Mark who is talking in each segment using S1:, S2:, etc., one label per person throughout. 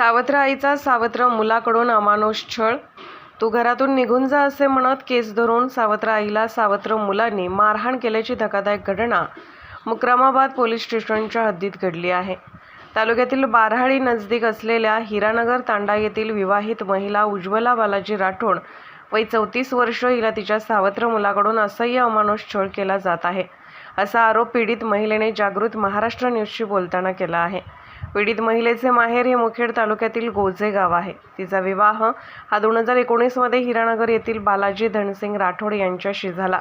S1: सावत्र आईचा सावत्र मुलाकडून अमानुष छळ तू घरातून निघून जा असे म्हणत केस धरून सावत्र आईला सावत्र मुलांनी मारहाण केल्याची धक्कादायक घटना मुक्रामाबाद पोलीस स्टेशनच्या हद्दीत घडली आहे. तालुक्यातील बाराहाळी नजदीक असलेल्या हिरानगर तांडा येथील विवाहित महिला उज्ज्वला बालाजी राठोड वय चौतीस वर्ष हिला तिच्या सावत्र मुलाकडून असह्य अमानुष छळ केला जात आहे असा आरोप पीडित महिलेने जागृत महाराष्ट्र न्यूजशी बोलताना केला आहे. पीडित महिलेचे माहेर हे मुखेड तालुक्यातील गोजे गाव आहे. तिचा विवाह हा दोन हजार एकोणीसमध्ये हिरानगर येथील बालाजी धनसिंग राठोड यांच्याशी झाला.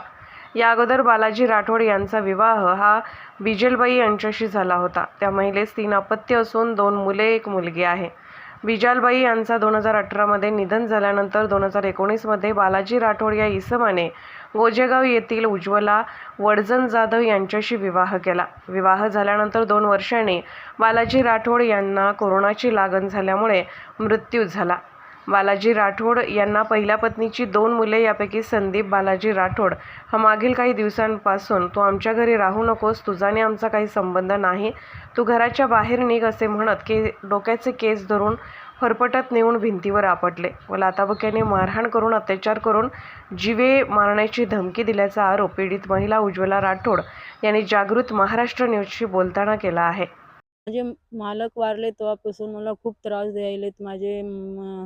S1: या अगोदर बालाजी राठोड यांचा विवाह हा बिजलबाई यांच्याशी झाला होता. त्या महिलेस तीन अपत्य असून दोन मुले एक मुलगी आहे. विजालबाई यांचा दोन हजार अठरामध्ये निधन झाल्यानंतर दोन हजार एकोणीसमध्ये बालाजी राठोड या इसमाने गोजेगाव येथील उज्ज्वला वडजन जाधव यांच्याशी विवाह केला. विवाह झाल्यानंतर दोन वर्षांनी बालाजी राठोड यांना कोरोनाची लागण झाल्यामुळे मृत्यू झाला. बालाजी राठोड यांना पहिल्या पत्नीची दोन मुले यापैकी संदीप बालाजी राठोड. हा मागील काही दिवसांपासून तू आमच्या घरी राहू नकोस तुझाने आमचा काही संबंध नाही. तू घराच्या बाहेर निघ असे म्हणत के डोक्याचे केस धरून फरफटत नेऊन भिंतीवर आपटले. व लाताबक्याने मारहाण करून अत्याचार करून जीवे मारण्याची धमकी दिल्याचा आरोप पीडित महिला उज्ज्वला राठोड यांनी जागृत महाराष्ट्र न्यूजशी बोलताना केला आहे.
S2: माझे मालक वारले तेव्हापासून मला खूप त्रास द्यायलेत माझे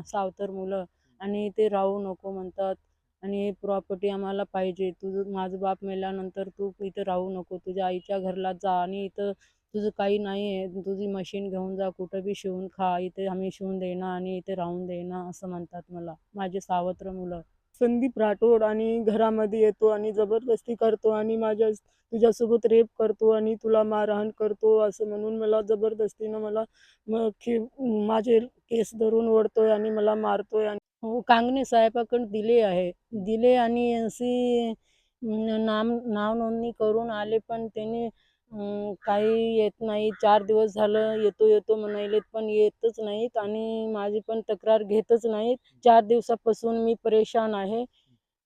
S2: सावतर मुलं. आणि ते राहू नको म्हणतात. आणि प्रॉपर्टी आम्हाला पाहिजे. तुझं माझं बाप मेल्यानंतर तू इथं राहू नको. तुझ्या आईच्या घरला जा आणि इथं तुझं काही नाही आहे. तुझी मशीन घेऊन जा. कुठं बी शिवून खा. इथे आम्ही शिवून देणार आणि इथे राहून देणार असं म्हणतात मला. माझे सावत्र मुलं. संदीप राठोड आणि घरामध्ये येतो आणि जबरदस्ती करतो आणि माझ्या तुझ्यासोबत रेप करतो आणि तुला मारहाण करतो असं म्हणून मला जबरदस्तीनं मला म माझे केस धरून ओढतोय आणि मला मारतोय आणि हो, कांगणे साहेबाकडे दिले आहे. दिले आणि अशी नाम नाव नोंदणी करून आले पण त्यांनी काही येत नाही. चार दिवस झालं येतो येतो म्हणायलेत पण येतच नाहीत आणि माझी पण तक्रार घेतच नाहीत. चार दिवसापासून मी परेशान आहे.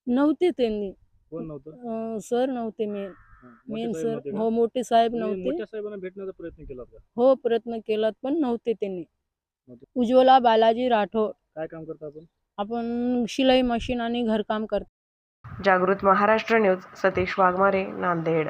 S2: नव्हते त्यांनी.
S3: कोण नव्हतं?
S2: अं, सर नव्हते मेन
S3: साहेब
S2: सर? हो मोठे साहेब नव्हते.
S3: भेटण्याचा प्रयत्न केला
S2: हो प्रयत्न केलात पण नव्हते त्यांनी. उज्ज्वला बालाजी राठोड.
S3: काय काम करता आपण?
S2: आपण शिलाई मशीन आणि घरकाम करतो.
S1: जागृत महाराष्ट्र न्यूज सतीश वाघमारे नांदेड.